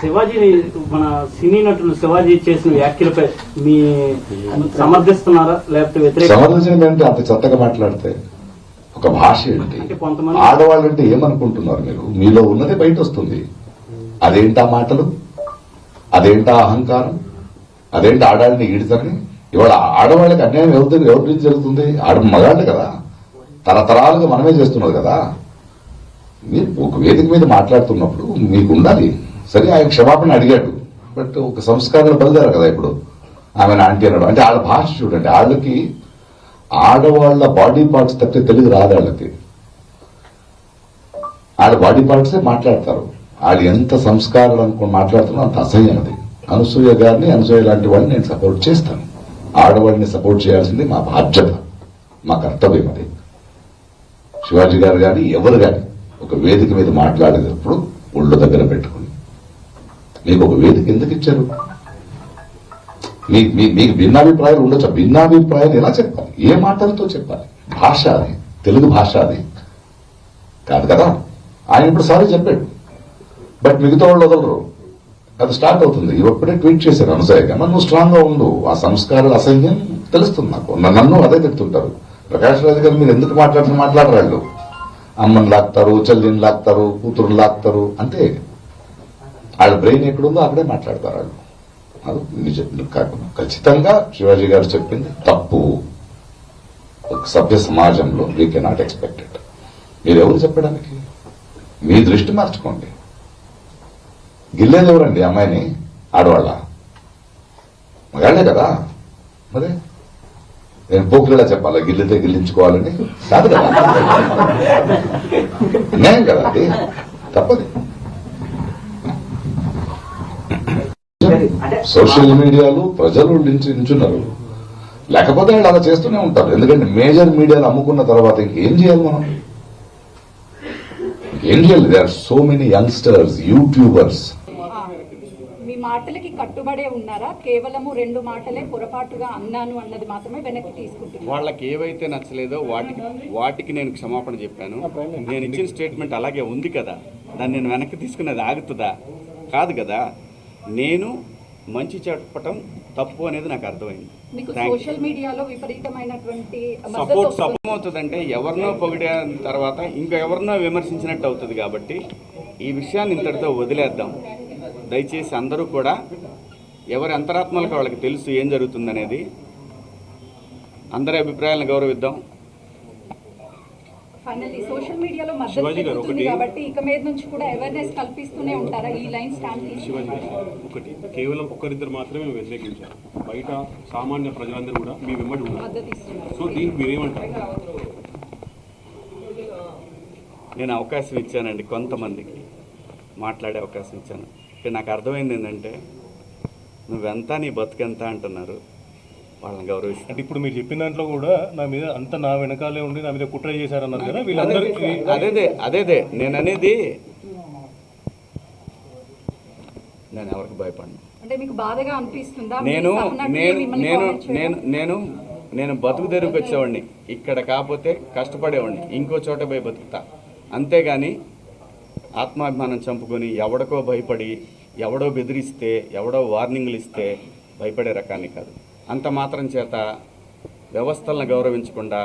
శివాజీని మన సినీ నటులు శివాజీ చేసిన వ్యాఖ్యలపై మీ సమర్థిస్తున్నారా? లేకపోతే వ్యతిరేక సమర్థించడం ఏంటి అంత చెత్తగా మాట్లాడితే ఒక భాష ఏంటి? అంటే కొంతమంది ఆడవాళ్ళంటే ఏమనుకుంటున్నారు మీరు? మీలో ఉన్నది బయట వస్తుంది అదేంటా మాటలు? అదేంటా అహంకారం? అదేంటి ఆడాళ్ళని ఈడుతారని ఇవాళ ఆడవాళ్ళకి అన్యాయం ఎవరి ఎవరి నుంచి జరుగుతుంది? ఆడ మగాళ్ళు కదా. తరతరాలుగా మనమే చేస్తున్నది కదా. మీరు ఒక వేదిక మీద మాట్లాడుతున్నప్పుడు మీకు ఉండాలి సరే ఆయన క్షమాపణ అడిగాడు. బట్ ఒక సంస్కారాలు బయలుదేరారు కదా ఇప్పుడు. ఆమెను ఆంటీ అన్నాడు. అంటే వాళ్ళ భాష చూడండి వాళ్ళకి ఆడవాళ్ళ బాడీ పార్ట్స్ తప్పితే తెలుగు రాదు వాళ్ళకి ఆడ బాడీ పార్ట్సే మాట్లాడతారు. వాళ్ళు ఎంత సంస్కారాలు అనుకుని మాట్లాడుతున్నా అంత అసహ్యం అది. అనసూయ గారిని అనసూయ లాంటి వాళ్ళని నేను సపోర్ట్ చేస్తాను. ఆడవాళ్ళని సపోర్ట్ చేయాల్సింది మా బాధ్యత మా కర్తవ్యం అది. శివాజీ గారు కానీ ఎవరు కానీ ఒక వేదిక మీద మాట్లాడేటప్పుడు ఒళ్ళు దగ్గర పెట్టుకో మీకు ఒక వేదిక ఎందుకు ఇచ్చారు? మీకు మీ- మీకు భిన్నాభిప్రాయాలు ఉండొచ్చు? భిన్నాభిప్రాయాలు ఎలా చెప్పాలి? ఏ మాటలతో చెప్పాలి? భాష అది తెలుగు భాష అది. కాదు కదా? ఆయన ఇప్పుడు సారీ చెప్పాడు. బట్ మిగతా వాళ్ళు వదలరు. అది స్టార్ట్ అవుతుంది. ఇప్పుడే ట్వీట్ చేశారు అనసూయ కన్నా నువ్వు స్ట్రాంగ్గా ఉండు. ఆ సంస్కారాలు అసహ్యం తెలుస్తుంది నాకు. నన్ను అదే తిడుతుంటారు ప్రకాష్ రాజు గారు మీరు ఎందుకు మాట్లాడుతున్న మాట్లాడరాళ్ళు? అమ్మని లాక్తారు చెల్లిని లాక్తారు కూతురుని లాక్తారు. అంటే వాళ్ళ బ్రెయిన్ ఎక్కడుందో అక్కడే మాట్లాడతారు వాళ్ళు. అది నిజం కాకుండా. ఖచ్చితంగా శివాజీ గారు చెప్పింది తప్పు. ఒక సభ్య సమాజంలో వీ కెనాట్ ఎక్స్పెక్టెడ్ మీరు ఎవరు చెప్పడానికి? మీ దృష్టి మార్చుకోండి. గిల్లేది ఎవరండి అమ్మాయిని? ఆడవాళ్ళ? మగాళ్ళే కదా? మరి? నేను పోకులేలా చెప్పాలా? గిల్లితే గిల్లించుకోవాలని? కాదు కదా? న్యాయం కదా అది? తప్పది. సోషల్ మీడియాలో ప్రజలు నించు- నించున్నారు లేకపోతే వాళ్ళు అలా చేస్తూనే ఉంటారు. ఎందుకంటే మేజర్ మీడియాలు అమ్ముకున్న తర్వాత ఇంకేం చేయాలి మనం? ఏం చేయాలి? They are so many youngsters YouTubers మీ మాటలకి కట్టుబడే ఉన్నారా? కేవలము రెండు మాటలే పొరపాటుగా అన్నాను అన్నది మాత్రమే వెనక్కి తీసుకుంటున్నారు వాళ్ళకి ఏవైతే నచ్చలేదో వాటికి వాటికి నేను క్షమాపణ చెప్పాను. నేను ఇచ్చిన స్టేట్మెంట్ అలాగే ఉంది కదా. దాన్ని నేను వెనక్కి తీసుకునేది ఆగుతుందా? కాదు కదా. నేను మంచి చెప్పటం తప్పు అనేది నాకు అర్థమైంది. సోషల్ మీడియాలో విపరీతమైనటువంటి సపోర్ట్. సపోర్ట్ అవుతుందంటే ఎవరినో పొగిడే తర్వాత ఇంకా ఎవరినో విమర్శించినట్టు అవుతుంది కాబట్టి ఈ విషయాన్ని ఇంతటితో వదిలేద్దాం దయచేసి అందరూ కూడా ఎవరి అంతరాత్మలకు వాళ్ళకి తెలుసు ఏం జరుగుతుందనేది అందరి అభిప్రాయాలను గౌరవిద్దాం ఫైనల్లీ సోషల్ మీడియాలో మద్దతు పెరుగుతుంది కాబట్టి ఇక మీద నుంచి కూడా అవేర్నెస్ కల్పిస్తూనే ఉంటారా ఈ లైన్ స్టాండ్ శివాజీ ఒకటి. కేవలం ఒకరిద్దరు మాత్రమే వ్యతిరేకించారు. బయట సామాన్య ప్రజలందరూ కూడా మీ వెంబడి ఉన్నారు. సో దీనికి మీరేమంటారు? నేను అవకాశం ఇచ్చానండి కొంతమందికి. మాట్లాడే అవకాశం ఇచ్చాను. నాకు అర్థమైంది ఏంటంటే నువ్వెంత నీ బతుకెంత అంటున్నారు. వాళ్ళని గౌరవిస్తాను అంటే ఇప్పుడు మీరు చెప్పిన దాంట్లో కూడా నా మీద అంత నా వెనకాలే ఉండి నా మీద కుట్ర చేశారన్నారు కదా వీళ్ళందరికీ అదేదే అదేదే నేను అనేది నేను ఎవరికి భయపడను. అంటే మీకు బాధగా అనిపిస్తుందా? మీ నేను నేను నేను? నేను నేను నేను బతుకు తెరువుకి వచ్చేవాడిని. ఇక్కడ కాకపోతే కష్టపడేవాడిని. ఇంకో చోట పోయి బతుకుతా. అంతేగాని ఆత్మాభిమానం చంపుకొని ఎవడికో భయపడి ఎవడో బెదిరిస్తే ఎవడో వార్నింగ్లు ఇస్తే భయపడే రకాన్ని కాదు. అంత మాత్రం చేత వ్యవస్థలను గౌరవించకుండా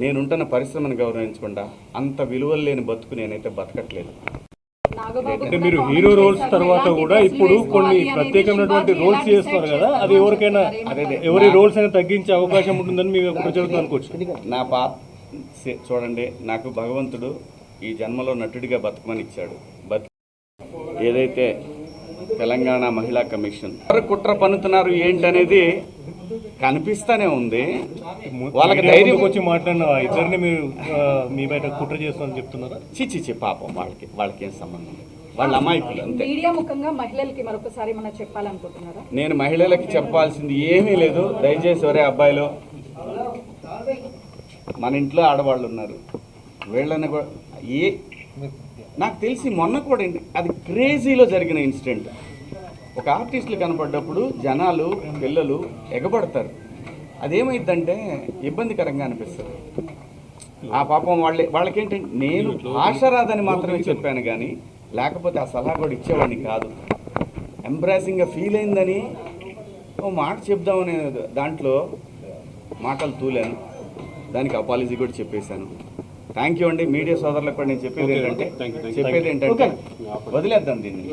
నేనుంటున్న పరిశ్రమను గౌరవించకుండా అంత విలువలు లేని బతుకు నేనైతే బతకట్లేదు. అంటే మీరు హీరో రోల్స్. తర్వాత కూడా ఇప్పుడు కొన్ని ప్రత్యేకమైనటువంటి రోల్స్ చేస్తున్నారు decide కదా అది చేస్తారో ఎవరికైనా ఎవరి రోల్స్ అయినా తగ్గించే అవకాశం ఉంటుందని మీకు జరుగుతుంది అనుకోవచ్చు. నా పా చూడండి నాకు భగవంతుడు ఈ జన్మలో నటుడిగా బతకమని ఇచ్చాడు. బతి ఏదైతే తెలంగాణ మహిళా కమిషన్. ఎవరు కుట్ర పన్నుతున్నారు ఏంటనేది కనిపిస్తానే ఉంది. వాళ్ళకి ధైర్యం వచ్చి మాట్లాడిన ఇద్దరిని మీరు మీ బయట కుట్ర చేస్తారని చెప్తున్నారా? చిచి చి పాపం వాళ్ళకి వాళ్ళకి ఏం సంబంధం వాళ్ళ అమాయకులు అంతే. మీడియా ముఖంగా మహిళలకి మరొకసారి మనం చెప్పాలనుకుంటున్నారా? నేను మహిళలకి చెప్పాల్సింది ఏమీ లేదు. దయచేసి ఒరే అబ్బాయిలో మన ఇంట్లో ఆడవాళ్ళు ఉన్నారు. వీళ్ళని కూడా ఏ నాకు తెలిసి మొన్న కూడా ఏంటి, అది క్రేజీలో జరిగిన ఇన్సిడెంట్. ఒక ఆర్టిస్టులు కనపడ్డప్పుడు జనాలు పిల్లలు ఎగబడతారు. అదేమైందంటే ఇబ్బందికరంగా అనిపిస్తుంది. ఆ పాపం వాళ్ళే వాళ్ళకేంటంటే నేను ఆశరాదని రాదని మాత్రమే చెప్పాను కానీ లేకపోతే ఆ సలహా కూడా ఇచ్చేవాడిని కాదు. ఎంబ్రాసింగ్గా ఫీల్ అయిందని ఓ మాట చెప్దామనే దాంట్లో మాటలు తూలాను. దానికి అపాలజీ కూడా చెప్పేశాను. థ్యాంక్ యూ అండి. మీడియా సోదరులకు కూడా నేను చెప్పేది ఏంటంటే. చెప్పేది ఏంటంటే వదిలేద్దాం దీన్ని.